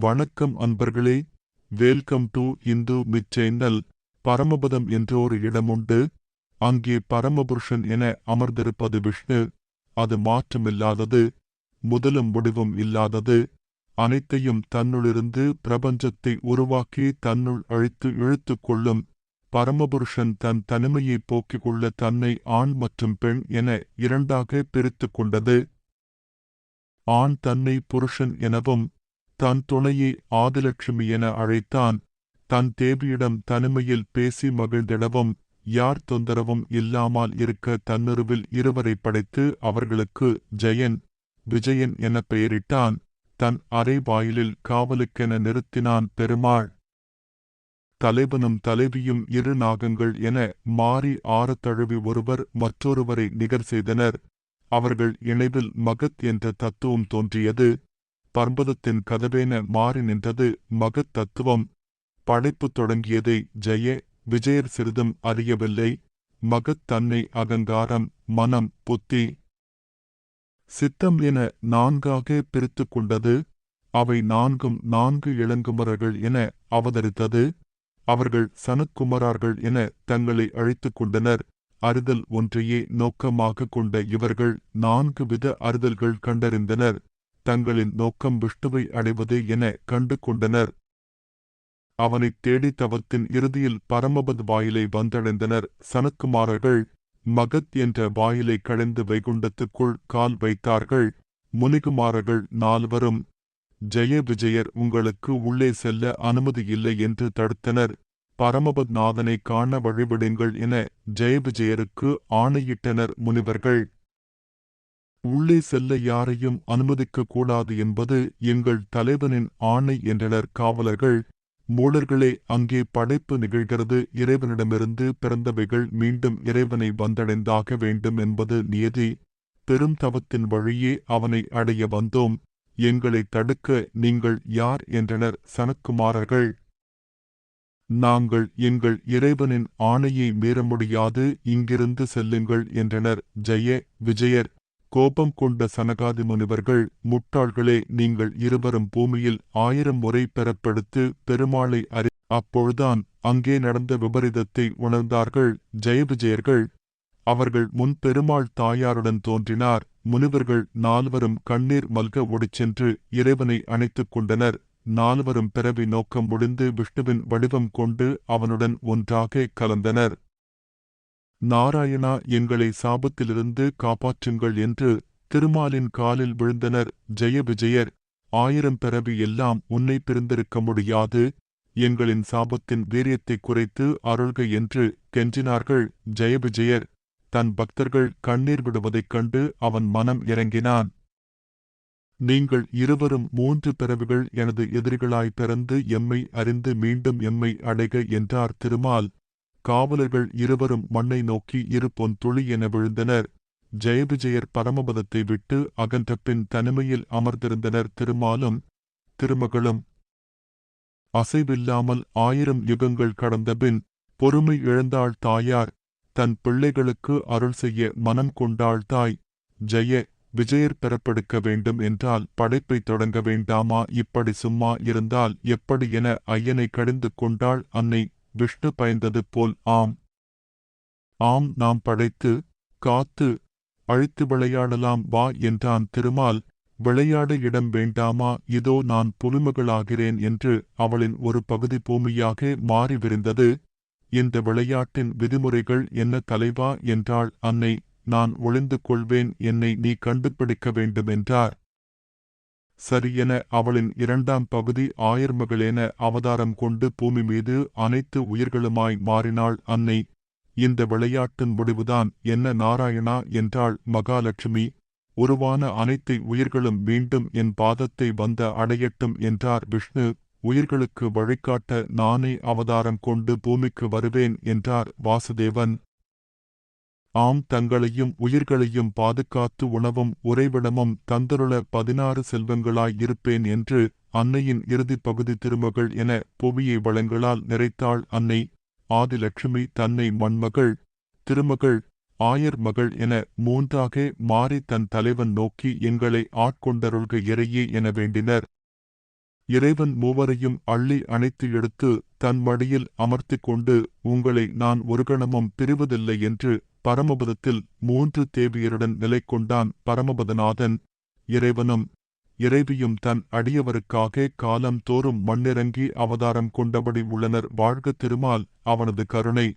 வணக்கம் அன்பர்களே welcome to Hindu mid channel Paramapadam என்ற ஒரு இடமுண்டு அங்கே பரமபுருஷன் என அமர்ந்திருப்பது விஷ்ணு. அது மாற்றமில்லாதது முதலும் முடிவும் இல்லாதது. அனைத்தையும் தன்னுளிருந்து பிரபஞ்சத்தை உருவாக்கி தன்னுள் அழித்து இழுத்துக் கொள்ளும். பரமபுருஷன் தன் தனிமையை போக்கிக் கொள்ள தன்னை ஆண் மற்றும் பெண் என இரண்டாக பிரித்துக் கொண்டது. ஆண் தன்னை புருஷன் எனவும் தன் துணையை ஆதிலட்சுமி என அழைத்தான். தன் தேவியிடம் தனிமையில் பேசி மகிழ்ந்திடவும் யார் தொந்தரவும் இல்லாமல் இருக்க தன்னிருவில் இருவரை படைத்து அவர்களுக்கு ஜெயன் விஜயன் என பெயரிட்டான். தன் அரை வாயிலில் காவலுக்கென நிறுத்தினான் பெருமாள். தலைவனும் தலைவியும் இரு நாகங்கள் என மாறி ஆறத்தழுவி ஒருவர் மற்றொருவரை நிகர் செய்தனர். அவர்கள் இணைவில் மகத் என்ற தத்துவம் தோன்றியது. பர்வதத்தின் கதவேன மாறி நின்றது மகத் தத்துவம். படைப்பு தொடங்கியதை ஜெய விஜயர் சிறிதும் அறியவில்லை. மகத் தன்னை அகங்காரம் மனம் புத்தி சித்தம் என நான்காக பிரித்துக் கொண்டது. அவை நான்கும் நான்கு இளங்குமரர்கள் என அவதரித்தது. அவர்கள் சனத்குமரார்கள் என தங்களை அழைத்துக் கொண்டனர். அறிதல் ஒன்றையே நோக்கமாக கொண்ட இவர்கள் நான்கு வித அறிதல்கள் கண்டறிந்தனர். தங்களின் நோக்கம் விஷ்ணுவை அடைவதே என கண்டு கொண்டனர் அவனைத் தேடி தவத்தின் இறுதியில் பரமபத் வாயிலை வந்தடைந்தனர். சனக்குமாரர்கள் மகத் என்ற வாயிலை கடைந்து வைகுண்டத்துக்குள் கால் வைத்தார்கள். முனிகுமாரர்கள் நால்வரும் ஜெய விஜயர் உங்களுக்கு உள்ளே செல்ல அனுமதி இல்லை என்று தடுத்தனர். பரமபத் நாதனை காண வழிவிடுங்கள் என ஜெய விஜயருக்கு ஆணையிட்டனர் முனிவர்கள். உள்ளே செல்ல யாரையும் அனுமதிக்க கூடாது என்பது எங்கள் தலைவனின் ஆணை என்றனர். காவலர்கள் மூலர்களே அங்கே படைப்பு நிகழ்கிறது. இறைவனிடமிருந்து பிறந்தவைகள் மீண்டும் இறைவனை வந்தடைந்தாக வேண்டும் என்பது நியதி. பெரும் தவத்தின் வழியே அவனை அடைய வந்தோம். எங்களை தடுக்க நீங்கள் யார்? என்றனர் சனக்குமாரர்கள். நாங்கள் எங்கள் இறைவனின் ஆணையை மீற முடியாது. இங்கிருந்து செல்லுங்கள் என்றனர். ஜெய விஜயர் கோபம் கொண்ட சனகாதி முனிவர்கள் முட்டாள்களே நீங்கள் இருவரும் பூமியில் ஆயிரம் முறை பெறப்படுத்து பெருமாளை அறி அப்பொழுதான் அங்கே நடந்த விபரீதத்தை உணர்ந்தார்கள் ஜெயவிஜயர்கள். அவர்கள் முன் பெருமாள் தாயாருடன் தோன்றினார். முனிவர்கள் நால்வரும் கண்ணீர் மல்க ஓடிச் சென்று இறைவனை அணைத்துக் கொண்டனர். நால்வரும் பிறவி நோக்கம் முடிந்து விஷ்ணுவின் வடிவம் கொண்டு அவனுடன் ஒன்றாக கலந்தனர். நாராயணா எங்களை சாபத்திலிருந்து காப்பாற்றுங்கள் என்று திருமாலின் காலில் விழுந்தனர். ஜெய விஜயர் ஆயிரம் பிறவி எல்லாம் உன்னை பிரிந்திருக்க முடியாது. எங்களின் சாபத்தின் வீரியத்தை குறைத்து அருள்க என்று கெஞ்சினார்கள். ஜெயவிஜயர் தன் பக்தர்கள் கண்ணீர் விடுவதைக் கண்டு அவன் மனம் இறங்கினான். நீங்கள் இருவரும் மூன்று பிறவிகள் எனது எதிரிகளாய் பிறந்து எம்மை அறிந்து மீண்டும் எம்மை அடைக என்றார் திருமால். காவலர்கள் இருவரும் மண்ணை நோக்கி இரு பொன் துளி என விழுந்தனர். ஜெயவிஜயர் பரமபதத்தை விட்டு அகன்ற பின் தனிமையில் அமர்ந்திருந்தனர் திருமாலும் திருமகளும். அசைவில்லாமல் ஆயிரம் யுகங்கள் கடந்தபின் பொறுமை இழந்தாள் தாயார். தன் பிள்ளைகளுக்கு அருள் செய்ய மனம் கொண்டாள் தாய். ஜெய விஜயர் பெறப்படுக்க வேண்டும் என்றால் படைப்பை தொடங்க வேண்டாமா? இப்படி சும்மா இருந்தால் எப்படி என ஐயனை கடிந்து கொண்டாள் அன்னை. விஷ்ணு பயந்தது போல் ஆம். ஆம் நாம் படைத்து காத்து அழித்து விளையாடலாம் வா என்றான் திருமால். விளையாட இடம் வேண்டாமா? இதோ நான் புலிமகளாகிறேன் என்று அவளின் ஒரு பகுதி பூமியாக மாறி விரிந்தது இந்த விளையாட்டின் விதிமுறைகள் என்ன தலைவா? என்றாள். அன்னை நான் ஒளிந்து கொள்வேன். என்னை நீ கண்டுபிடிக்க வேண்டுமென்றார். சரியென அவளின் இரண்டாம் பகுதி ஆயர்மகளென அவதாரம் கொண்டு பூமி மீது அனைத்து உயிர்களுமாய் மாறினாள் அன்னை. இந்த விளையாட்டின் முடிவுதான் என்ன நாராயணா என்றாள் மகாலட்சுமி. உருவான அனைத்து உயிர்களும் மீண்டும் என் பாதத்தை வந்த அடையட்டும் என்றார் விஷ்ணு. உயிர்களுக்கு வழிகாட்ட நானே அவதாரம் கொண்டு பூமிக்கு வருவேன் என்றார் வாசுதேவன். ஆம் தங்களையும் உயிர்களையும் பாதுகாத்து உணவும் உறைவிடமும் தந்தருள பதினாறு செல்வங்களாய் இருப்பேன் என்று அன்னையின் இறுதிப் பகுதி திருமகள் என புவியை வளங்களால் நிறைத்தாள் அன்னை ஆதிலட்சுமி தன்னை மண்மகள் திருமகள் ஆயர் மகள் என மூன்றாக மாறி தன் தலைவன் நோக்கி எங்களை ஆட்கொண்டருள்க இறையே என வேண்டினர். இறைவன் மூவரையும் அள்ளி அணைத்து எடுத்து தன் மடியில் அமர்த்திக் கொண்டு உங்களை நான் ஒரு கணமும் பிரிவதில்லை என்று பரமபதத்தில் மூன்று தேவியருடன் நிலை கொண்டான் பரமபதநாதன். இறைவனும் இறைவியும் தன் அடியவருக்காக காலம் தோறும் மண்ணிறங்கி அவதாரம் கொண்டபடி உள்ளனர். வாழ்க திருமால் அவனது கருணை.